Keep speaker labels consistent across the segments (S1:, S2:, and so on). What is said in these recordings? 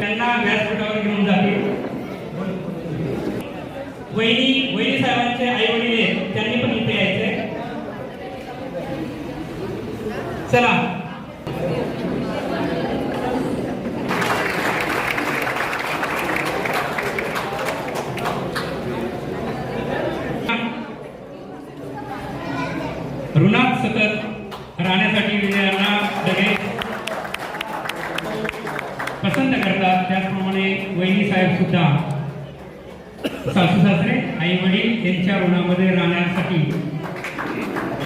S1: त्यांना व्यासपीठावर घेऊन जाते. वहिनी वहिनी साहेबांचे आई वडील त्यांनी पण इथे यायचे चला.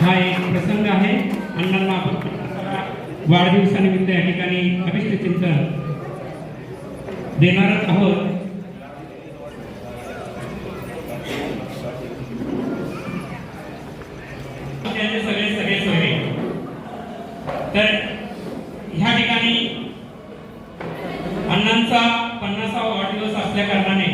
S1: हा एक प्रसंग आहे. अण्णांना आपण वाढदिवसानिमित्त या ठिकाणी अभिष्ट चिंतन देणारच आहोत त्यांचे सगळे सगळे सोयरे तर ह्या ठिकाणी अण्णांचा पन्नासावा वाढदिवस असल्या कारणाने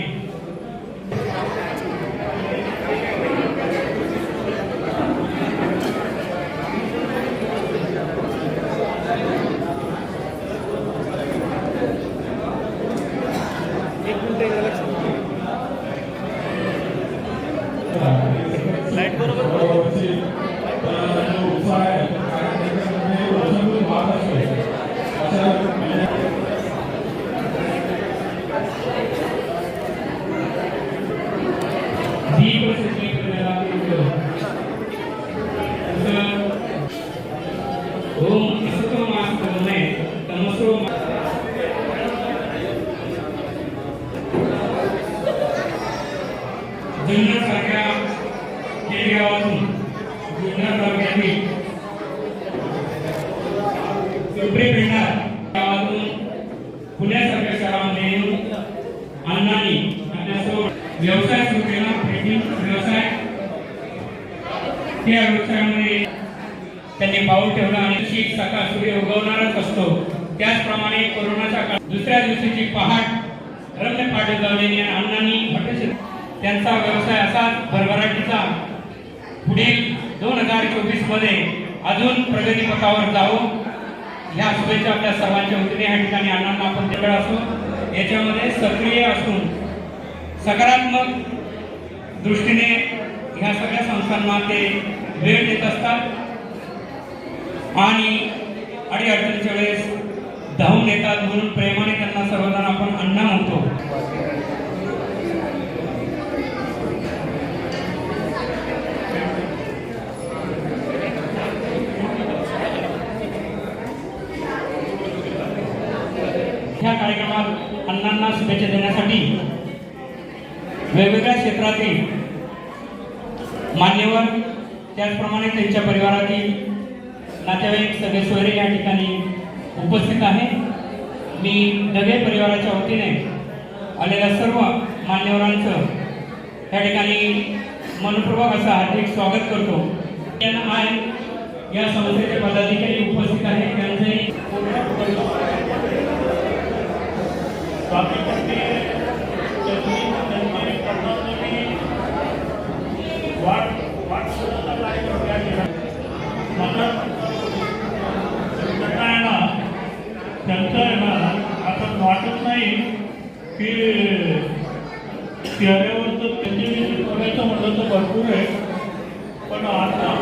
S1: दीप सृष्टी करण्याला जसं ओम असतो मास्तमय तमसो मा- जुन्नरसारख्या खेडेगावातून जुन्नर तालुक्यातील पिंपरी गावातून पुण्यासारख्या शहरामध्ये येऊन अण्णांनी व्यवसाय सुरू केला. व्यवसाय. त्या व्यवसायामध्ये त्यांनी पाऊल ठेवला आणि जशी सकाळ सूर्य उगवणारच असतो. त्याचप्रमाणे कोरोनाच्या काळात दुसऱ्या दिवशीची पहाट रम्य पाटील लावलेली आणि अण्णांनी हॉटेल त्यांचा व्यवसाय असाच भरभराटीचा. पुढील दोन हजार चोवीसमध्ये अजून प्रगतीपथावर जाऊ ह्या शुभेच्छा आपल्या सर्वांच्या वतीने या ठिकाणी अण्णांना आपण तिकडे असून याच्यामध्ये सक्रिय असून सकारात्मक दृष्टीने ह्या सगळ्या संस्थांना ते वेळ देत असतात आणि अडीअडचणीच्या वेळेस धावून येतात म्हणून प्रेमाने त्यांना सर्वजण आपण अण्णा म्हणतो ह्या कार्यक्रमात अण्णांना करण्यासाठी वेगवेगळ्या क्षेत्रातील मान्यवर त्याचप्रमाणे त्यांच्या परिवारातील नातेवाईक सगळे सोयरे या ठिकाणी उपस्थित आहे. मी दगे परिवाराच्या वतीने आलेल्या सर्व मान्यवरांचं या ठिकाणी मनपूर्वक असं हार्दिक स्वागत करतो. यांना आय या संस्थेचे पदाधिकारी उपस्थित आहेत
S2: त्यांनी आहे वाटत नाही की चेहऱ्यावरचं त्यांच्याविषयी करायचं म्हटलं तर भरपूर आहे पण आता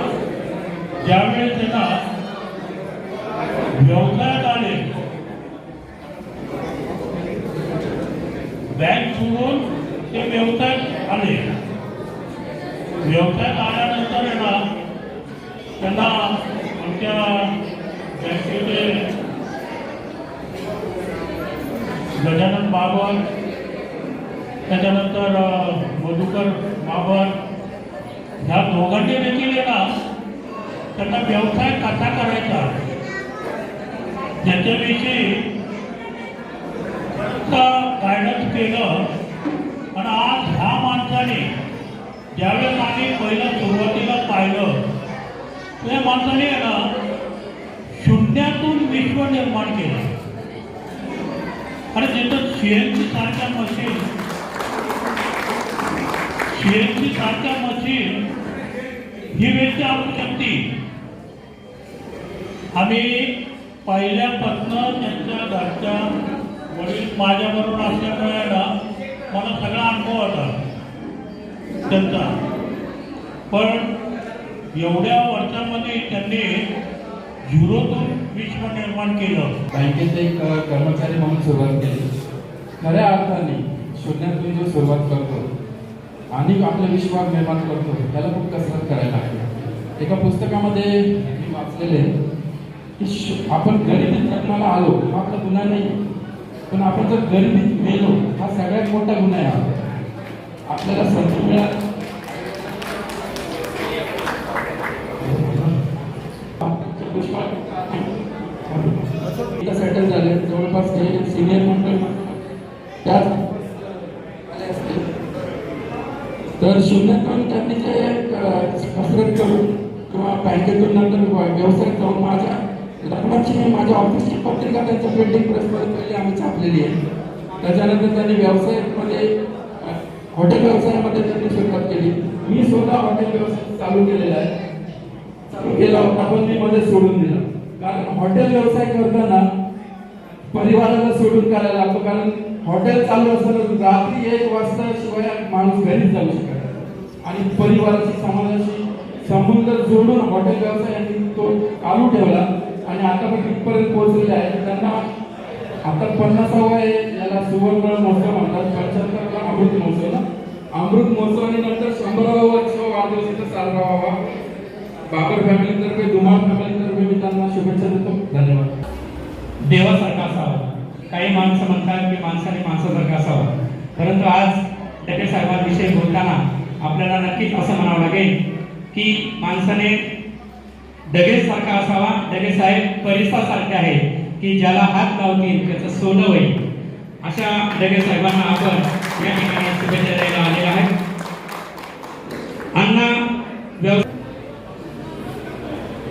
S2: ज्यावेळेस आहे ना व्यवसायात आले बँक सोडून ते व्यवसायात आले व्यवसायात आल्यानंतर आहे ना त्यांना आमच्या बँकेचे गजानन बाबर त्याच्यानंतर अ, मधुकर बाबर ह्या दोघांनी देखील आहे ना त्यांना व्यवसाय कसा करायचा? त्याच्याविषयी गायडन्स केलं. आणि आज ह्या माणसाने ज्यावेळेस आम्ही पहिलं सुरुवातीला पाहिलं त्या माणसाने आहे ना शून्यातून विश्व निर्माण केलं. आणि तिथं सीएनसी सारख्या मशीन सीएनसी सारख्या मशीन ही व्यक्ती आणू शकते आम्ही पहिल्यापासनं त्यांच्या घरच्या वडील माझ्याबरोबर असल्यामुळे ना मला सगळा अनुभव होता त्यांचा. पण एवढ्या वर्षामध्ये त्यांनी
S3: झिरोतून विश्व निर्माण केलं.
S4: बँकेचे एक कर्मचारी म्हणून सुरुवात केली. खऱ्या अर्थाने शून्यातून जो सुरुवात करतो. आणि आपला विश्वास निर्माण करतो. त्याला खूप कसरत करायला लागते. एका पुस्तकामध्ये मी वाचलेले की आपण गरिबीत जन्माला आलो हा आपला गुन्हा नाही. पण आपण जर गरिबीत मेलो हा सगळ्यात मोठा गुन्हा आहे आपल्याला संधी मिळाली सेटल झाले जवळपास हे सिनियर मंडळ त्यात आले असतील. तर शून्यातून त्यांनी जे अ, कसरत करून इथून नंतर व्यवसाय करून माझ्या लग्नाची माझ्या ऑफिसची पत्रिका त्यांच्या प्रिंटिंग प्रेसमध्ये पहिली आम्ही छापलेली आहे. त्याच्यानंतर त्यांनी व्यवसायामध्ये हॉटेल व्यवसायामध्ये त्यांनी सुरुवात केली. मी स्वतः हॉटेल व्यवसाय चालू केलेला आहे. चालू केला होता पण मी मध्ये सोडून दिला. कारण हॉटेल व्यवसाय करताना परिवाराला सोडून करायला लागतो. कारण हॉटेल चालू असताना रात्री एक वाजता शिवाय माणूस घरीच जाऊ शकत आणि परिवाराशी समाजाशी संबंध जोडून हॉटेल व्यवसायाने तो चालू ठेवला आणि आता पण तिथपर्यंत पोहोचलेले आहे. त्यांना आता पन्नासावा आहे याला सुवर्ण महोत्सव म्हणतात. पंच्याहत्तरला अमृत महोत्सव ना? अमृत महोत्सव आणि नंतर शंभरावा वर्ष वाढदिवसाचा साजरा व्हावा. बाबर फॅमिलीतर्फे धुमाळ फॅमिलीतर्फे मी त्यांना शुभेच्छा देतो. धन्यवाद.
S1: देवासारखा असावा. काही माणसं म्हणतात की माणसाने माणसासारखा असावा. परंतु आज डगे साहेबांविषयी बोलताना आपल्याला नक्कीच असं म्हणावं लागेल की माणसाने डगेसारखा असावा डगे साहेब परिसासारखे आहे की ज्याला हात लावतील त्याचं सोनं होईल. अशा डगे साहेबांना आपण या ठिकाणी शुभेच्छा द्यायला आलेला आहे. अण्णा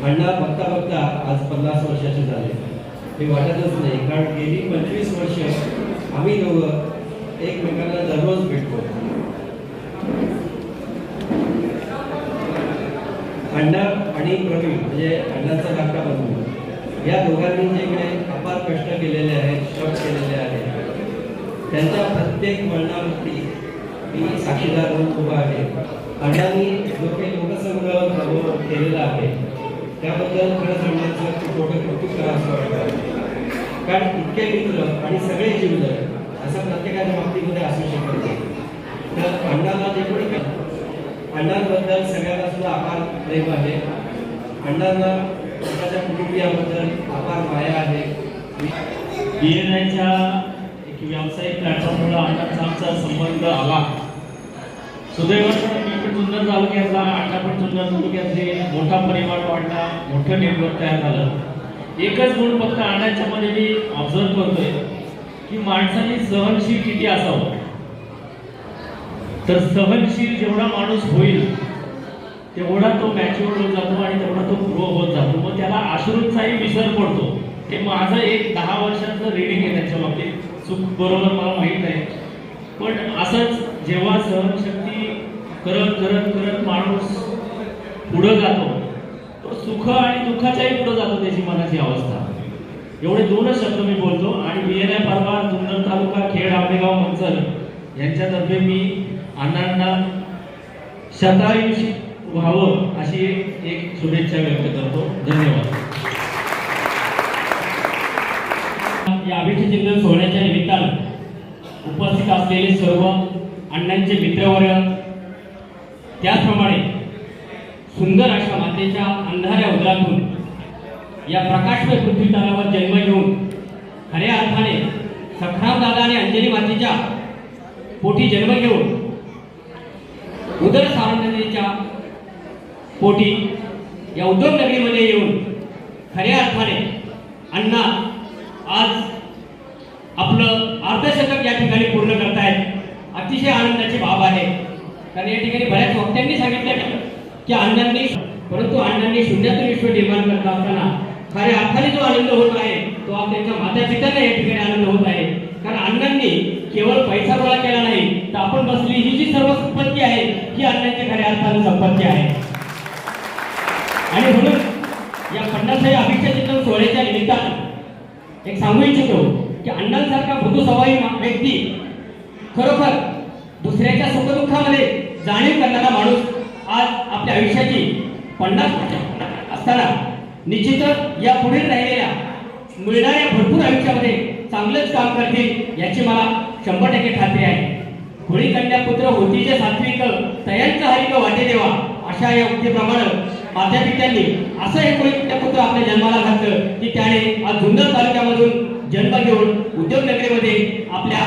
S5: अण्णा बघता बघता आज पन्नास वर्षाचे झाले. हे वाटतच नाही कारण गेली पंचवीस वर्ष आम्ही दोघं एकमेकांना दररोज भेटतो. अण्णा आणि प्रवीण म्हणजे अण्णाचा धाकटा बंधू या दोघांनी जे काही अपार कष्ट केलेले आहेत श्रम केलेले आहेत त्यांच्या प्रत्येक वळणावरती मी साक्षीदार म्हणून उभा आहे. अण्णांनी जो काही लोकसंग्रह केलेला आहे त्याबद्दल खरं सांगण्याचं खूप मोठं कौतुक करा असं वाटतं. कारण इतके मित्र आणि सगळे जीवलग असं प्रत्येकाच्या बाबतीमध्ये असू शकत नाही. तर अण्णाला जे कोणी अण्णांबद्दल सगळ्यांना सुद्धा आभार प्रेम आहे. अण्णांना स्वतःच्या कुटुंबियाबद्दल आभार माया आहे.
S3: डी एन आयच्या एक व्यावसायिक प्लॅटफॉर्ममुळे अण्णांचा आमचा संबंध आला. सुदैवानं मी पण जुन्नर तालुक्यातला अण्णा पण जुन्नर तालुक्यातले मोठा परिवार वाढला मोठं नेटवर्क तयार झालं. एकच गुण फक्त अण्णांच्या मध्ये मी ऑब्झर्व करतोय की माणसाने सहनशील किती असावं? तर सहनशील जेवढा माणूस होईल तेवढा तो मॅच्युअर होत जातो आणि तेवढा तो ग्रो होत जातो. मग त्याला आश्रूंचाही विसर पडतो. हे माझं एक दहा वर्षाचं रिडिंग आहे त्याच्या बाबतीत. चूक बरोबर मला माहीत आहे पण असंच जेव्हा सहनशक्ती करत करत करत माणूस पुढं जातो तो सुख आणि दुःखाच्याही पुढं जातो त्याची मनाची अवस्था. एवढे दोनच शब्द मी बोलतो आणि बी एन आय परवा जुन्नर तालुका खेड आंबेगाव मंचल यांच्यातर्फे मी अण्णांना शतायुषी व्हावं अशी एक शुभेच्छा व्यक्त करतो. धन्यवाद.
S6: या अभिषेक चिंतन सोहळ्याच्या निमित्तानं उपस्थित असलेले सर्व अण्णांचे मित्रवर्ग त्याचप्रमाणे सुंदर अशा मातेच्या अंधाऱ्या उदरातून या प्रकाशमय पृथ्वी तलावर जन्म घेऊन खऱ्या अर्थाने सखराम दादा आणि अंजली मातेच्या पोटी जन्म घेऊन उदर सावंततेच्या पोटी या उद्योगनगरीमध्ये येऊन खऱ्या अर्थाने अण्णा आज आपलं अर्धशतक या ठिकाणी पूर्ण करतायत. अतिशय आनंदाची बाब आहे. कारण या ठिकाणी बऱ्याच वक्त्यांनी सांगितलं की अण्णांनी परंतु अण्णांनी शून्यातून विश्व निर्माण करत असताना खऱ्या अर्थाने जो आनंद होत आहे तो आज त्यांच्या माता पित्यांना या ठिकाणी आनंद होत आहे. कारण अण्णांनी केवळ पैसा गोळा केला नाही तर आपण बसली ही जी सर्व संपत्ती आहे ही अन्नाची खऱ्या अर्थाने संपत्ती आहे. आणि म्हणून या पन्नासाव्या अभिषेक सोहळ्याच्या निमित्तानं एक सांगू इच्छितो की अण्णांसारखा मृदू व्यक्ती खरोखर दुसऱ्याच्या सुखदुःखामध्ये जाणीव करणारा माणूस आज आपल्या आयुष्याची पन्नास असताना निश्चितच या पुढील राहिलेल्या मिळणाऱ्या भरपूर आयुष्यामध्ये चांगलंच काम करतील याची मला शंभर टक्के खात्री आहे. होळी कन्या पुत्र होतीचे सात्विक तयांचा हरिक वाटे देवा. अशा या उक्तीप्रमाणे मातापित्यांनी असं एक होळी आपल्या जन्माला घातलं की त्याने आज जुन्नर तालुक्यामधून जन्म घेऊन उद्योगनगरीमध्ये आपल्या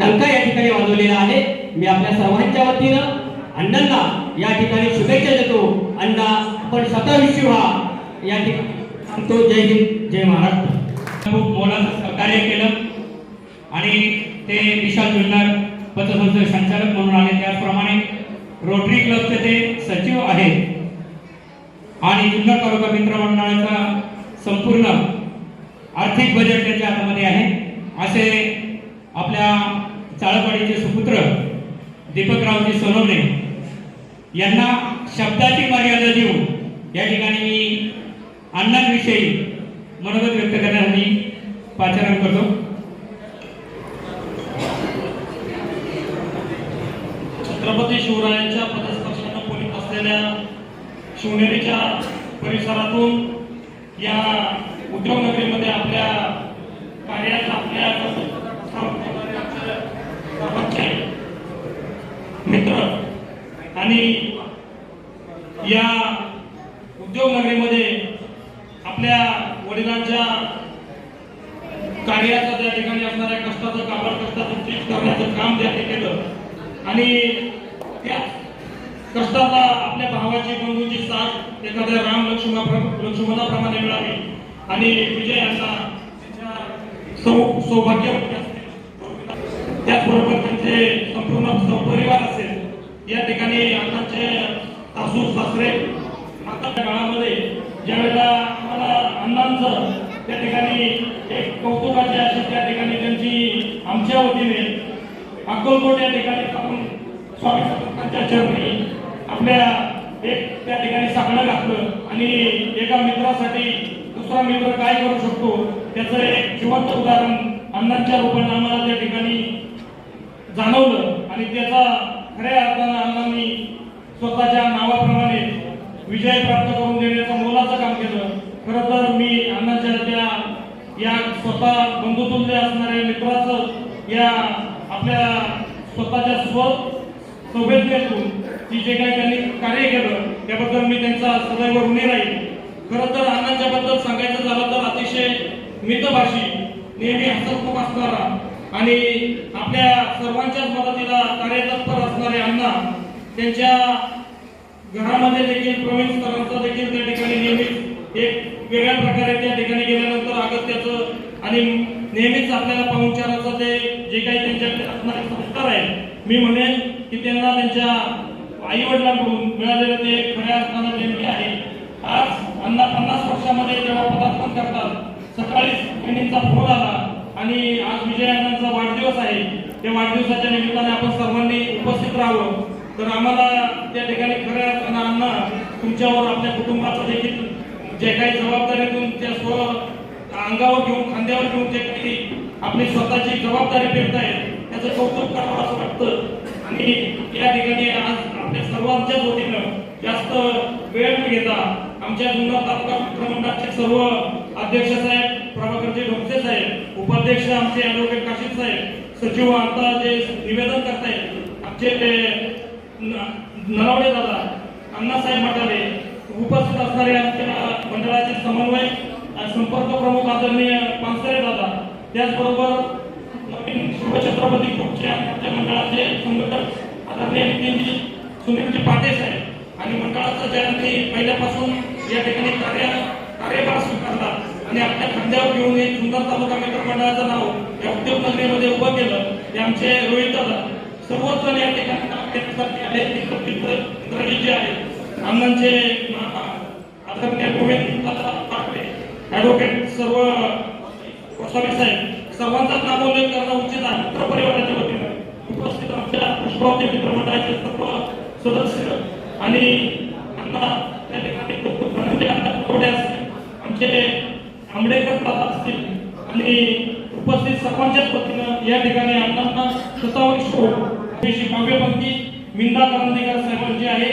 S6: डंका या ठिकाणी वाजवलेला आहे. मी आपल्या सर्वांच्या वतीनं अण्णांना या ठिकाणी शुभेच्छा देतो. अण्णा आपण शतायुष्य व्हा. या ठिकाणी सांगतो. जय हिंद जय महाराष्ट्र.
S1: खूप मोलाचं सहकार्य केलं आणि ते विशाल जुन्नर पतसंस्थेचे संचालक म्हणून आले. त्याचप्रमाणे रोटरी क्लबचे ते सचिव आहेत. आणि जिल्हा तालुका मित्रमंडळाचा संपूर्ण आर्थिक बजेट त्यांच्या हातामध्ये आहे. असे आपल्या चाळपाडीचे सुपुत्र दीपकरावजी सोनवणे यांना शब्दाची मर्यादा देऊन या ठिकाणी मी अण्णांविषयी मनोगत व्यक्त करण्यासाठी पाचारण करतो
S7: छत्रपती शिवरायांच्या पदस्पर्शानं पोलीस असलेल्या शिवनेरीच्या परिसरातून या उद्योगनगरीमध्ये आपल्या कार्यात आपल्या सर्वांचे मित्र आणि या उद्योगनगरीमध्ये आपल्या वडिलांच्या कार्याचं त्या ठिकाणी असणाऱ्या कष्टाचं कापड कष्टाचं चीज करण्याचं काम त्यांनी केलं. आणि त्या कष्टाला आपल्या भावाची बंधूची साथ एखाद्या राम लक्ष्मणा लक्ष्मणाप्रमाणे मिळाली. आणि विजय यांना त्यांच्या सौ सौभाग्यवती म्हणजे असतील त्याचबरोबर त्यांचे संपूर्ण सपरिवार असेल. या ठिकाणी अण्णांचे सासू सासरे आताच्या काळामध्ये ज्यावेळेला आम्हाला अण्णांचं त्या ठिकाणी एक कौतुकाचे अशी त्या ठिकाणी त्यांची आमच्या वतीने अक्कलकोट या ठिकाणी आपण स्वामी समर्थांच्या चरणी आपल्या एक त्या ठिकाणी सांगणं घातलं आणि एका मित्रासाठी दुसरा मित्र काय करू शकतो त्याचं एक जिवंत उदाहरण अण्णांच्या रूपाने आम्हाला त्या ठिकाणी जाणवलं आणि त्याचा खऱ्या अर्थानं अण्णांनी स्वतःच्या नावाप्रमाणे विजय प्राप्त करून देण्याचा मोलाचं काम केलं खरं तर मी अण्णांच्या त्या या स्वतः उपस्थित असणाऱ्या मित्राचं या आपल्या स्वतःच्या स्व संवेदनेतून की जे काही त्यांनी कार्य केलं त्याबद्दल मी त्यांचा सदैव ऋणी राहील. खरं तर अण्णांच्या बद्दल सांगायचं झालं तर अतिशय मितभाषी नेहमी हसतमुख असणारा आणि आपल्या सर्वांच्याच मदतीला कार्यतत्पर असणारे अण्णा त्यांच्या घरामध्ये देखील प्रवीण स्तरांचा देखील त्या ठिकाणी नेहमीच एक वेगळ्या प्रकारे त्या ठिकाणी गेल्यानंतर अगत्याचं आणि नेहमीच आपल्याला पाहुणचाराचं ते जे काही त्यांच्याकडे असणारे संस्कार आहेत मी म्हणेन की त्यांना त्यांच्या आई वडिलांकडून मिळालेलं ते खऱ्या अर्थानं देणगी आहे. आज अन्ना पन्नास वर्षामध्ये जेव्हा पदार्पण करतात सकाळीच बहिणींचा फोन आला आणि आज विजयानंदचा वाढदिवस आहे त्या वाढदिवसाच्या निमित्ताने आपण सर्वांनी उपस्थित राहावं. तर आम्हाला त्या ठिकाणी खऱ्या अर्थानं अन्ना तुमच्यावर आपल्या कुटुंबाचं देखील जे काही जबाबदारीतून त्या स्व अंगावर घेऊन खांद्यावर घेऊन जे काही आपली स्वतःची जबाबदारी पेरतायत त्याचं कौतुक करावं असं वाटतं. आणि या ठिकाणी आज आपल्या सर्वांच्याच वतीनं जास्त वेळ न घेता आमच्या जुन्नर तालुका मित्रमंडळाचे सर्व अध्यक्ष साहेब प्रभाकरजी ढोकसे साहेब उपाध्यक्ष आमचे ॲडव्होकेट काशीद साहेब सचिव आता जे निवेदन करतायत आमचे ते न- नरवडे दादा अण्णासाहेब मटारे उपस्थित असणारे आमच्या मंडळाचे समन्वय संपर्क प्रमुख आदरणीय पानसरे दादा त्याचबरोबर नवीन शिवछत्रपती ग्रुपचे आमच्या मंडळाचे संघटक आदरणीय नितीनजी सुनीलजी पाटे साहेब आणि मंडळाचं ज्यांनी पहिल्यापासून या ठिकाणी कार्य कार्यभार स्वीकारला आणि आपल्या खांद्यावर घेऊन एक सुंदर तालुका मित्र मंडळाचं नाव या उद्योग नगरीमध्ये उभं केलं. ते आमचे रोहित दादा सर्वच जण या ठिकाणी जे आहेत आमदांचे आदरणीय गोविंद दादा पाटले ॲडव्होकेट सर्व गोस्वामी साहेब सर्वांचाच नामोल्लेख करणं उचित आहे. मित्र परिवाराच्या वतीनं उपस्थित आमच्या पुष्पावती मित्रमंडळाचे सर्व सदस्य आणि अण्णा त्या ठिकाणी आमचे आंबेडकर दादा असतील आणि उपस्थित सर्वांच्याच वतीनं या ठिकाणी अण्णांना स्वतःवर शो काव्यपंक्ती मिंदा करंदीकर साहेबांची आहे.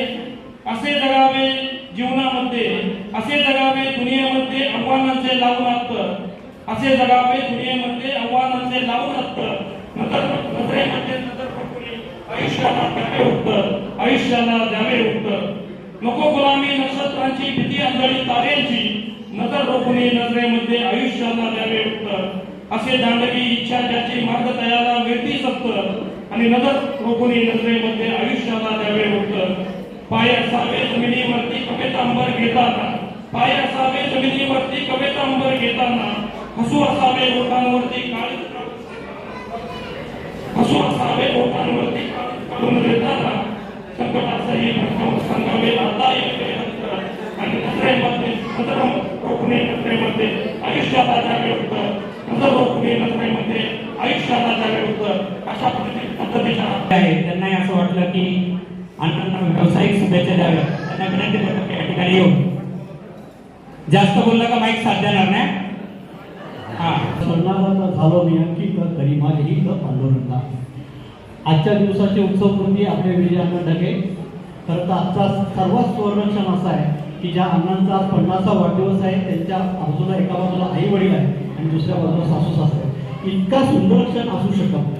S7: असे जगावे जीवनामध्ये असे जगावे दुनियेमध्ये आव्हानांचे लावून असतं. असे जगावे दुनियेमध्ये आव्हानांचे लावून असतं. नजरेमध्ये नजर पकडून म्हणजे आयुष्याला द्यावे उत्तर आयुष्याला द्यावे उत्तर नको गुलामी नक्षत्रांची भीती आंधळी ताऱ्यांची नजर रोखणे नजरेमध्ये म्हणजे आयुष्याला द्यावे उत्तर असे दांडवी इच्छा ज्याची मार्ग तयाला मिळती सत्तर. आणि नजर रोखणे नजरेमध्ये म्हणजे आयुष्याला द्यावे उत्तर पाय असावे जमिनीवरती कपेतांबर घेताना पाय असावे जमिनीवरती कवेतांबर घेताना हसू असावे ओठांवरती काळी हसू असावे ओठांवरती काळी घेताना देताना संकटाचाही भडकावून सांगावे आता येते आणि नजरेमध्ये नजर रोखणे नजरेमध्ये आयुष्याला द्यावे होतं. नजर रोखणे नजरेमध्ये आयुष्याला द्यावे होतं. अशा पद्धतीच्या
S8: आहे. त्यांनाही असं वाटलं की अण्णांना व्यावसायिक शुभेच्छा द्याव्या त्यांना विनंती करतो की या ठिकाणी येऊन जास्त बोलला का माईक साथ देणार नाही? हा.
S9: सन्मानाचा झालो मी आणखी तर तरी माझेही इथं आंदोलनला. आजच्या दिवसाचे उत्सवपूर्ती आपले विजयान्न ढगे. खरं तर आजचा सर्वात सुवर्णक्षण असा आहे की ज्या अण्णांचा आज पन्नासा वाढदिवस आहे त्यांच्या बाजूला एका बाजूला आई वडील आहे आणि दुसऱ्या बाजूला सासू सासरे आहे. इतका सुंदर क्षण असू शकत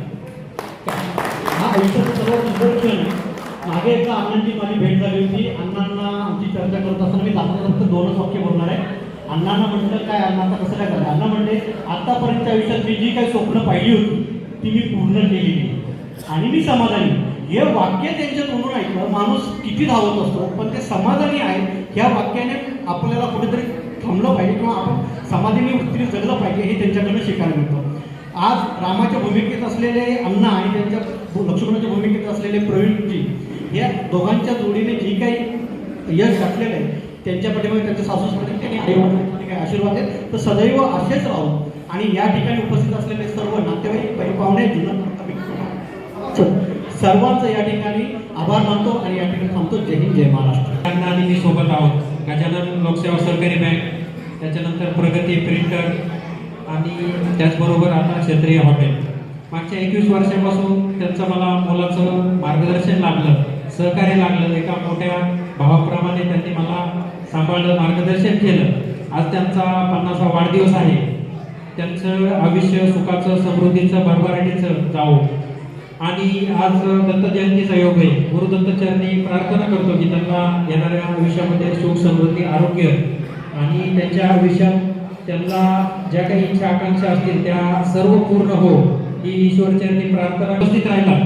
S9: हा आयुष्याचा सर्वात सुंदर क्षण आहे. मागे एकदा अण्णांची माझी भेट झाली होती. अण्णांना आमची चर्चा करत असताना मी दाखवता फक्त दोनच वाक्य बोलणार आहे. अण्णांना म्हटलं काय अण्णा कसं काय करणार अण्णा म्हणले आतापर्यंत आयुष्यात मी जी काही स्वप्न पाहिली होती ती मी पूर्ण केलेली आणि मी समाधानी. हे वाक्य त्यांच्या तोंडून ऐकलं माणूस किती धावत असतो पण ते समाधानी आहे ह्या वाक्याने आपल्याला कुठेतरी थांबलं पाहिजे किंवा आपण समाधानी वृत्तीने जगलं पाहिजे हे त्यांच्याकडनं शिकायला मिळतं. आज रामाच्या भूमिकेत असलेले अण्णा आणि त्यांच्या लक्ष्मणाच्या भूमिकेत असलेले प्रवीणजी या दोघांच्या जोडीने जी काही यश गाठलेलं आहे त्यांच्या पाठीमागे त्यांच्या सासू सासरे त्यांनी आई काही आशीर्वाद आहेत तर सदैव असेच राहू. आणि या ठिकाणी उपस्थित असलेले सर्व नातेवाईक परिपावणे जुनं सर्वांचं या ठिकाणी आभार मानतो आणि या ठिकाणी थांबतो. जय हिंद जय महाराष्ट्र.
S8: आणि मी सोबत आहोत. गजानन लोकसेवा सहकारी बँक त्याच्यानंतर प्रगती प्रिंटर आणि त्याचबरोबर आता क्षेत्रीय हॉटेल. मागच्या एकवीस वर्षापासून त्यांचं मला मुलाचं मार्गदर्शन लाभलं सहकार्य लागलं. एका मोठ्या भावाप्रमाणे त्यांनी मला सांभाळलं मार्गदर्शन केलं. आज त्यांचा पन्नासा वाढदिवस आहे. त्यांचं आयुष्य सुखाचं समृद्धीचं भरभराटीचं जावं. आणि आज दत्त जयंतीचा योग आहे. गुरु दत्तचरणी प्रार्थना करतो की त्यांना येणाऱ्या आयुष्यामध्ये सुख समृद्धी आरोग्य आणि त्यांच्या आयुष्यात त्यांना ज्या काही इच्छा आकांक्षा असतील त्या सर्व पूर्ण हो. ही ईश्वरचरणी प्रार्थना उपस्थित राहिला.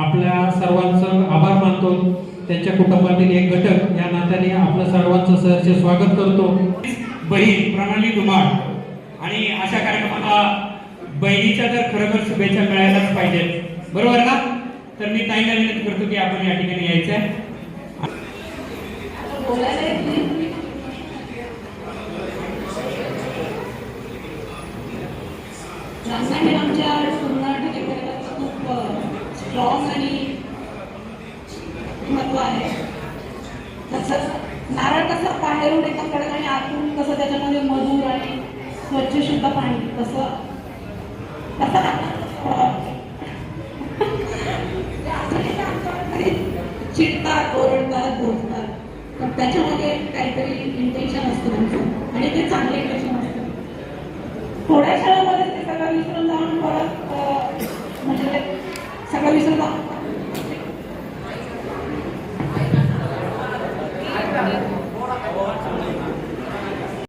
S8: आपल्या सर्वांचं आभार मानतो. त्यांच्या कुटुंबातील एक घटक या नात्याने आपलं सर्वांचं सहर्ष स्वागत करतो. बहीण प्रणाली दुमाड आणि अशा कार्यक्रमाला बहिणीच्या जर खरोखर शुभेच्छा मिळायलाच पाहिजेत. बरोबर ना? तर मी ताईला विनंती करतो की आपण या ठिकाणी यायचं आहे
S10: महत्त्व आहे. तसंच नारळ कसं बाहेरून एका आणि आतून कसं त्याच्यामध्ये मधुर आणि स्वच्छ शुद्ध पाणी चिडतात ओरडतात बोलतात. त्याच्यामध्ये काहीतरी इंटेन्शन असतं आणि ते चांगले इंटेन्शन असतं थोड्याशा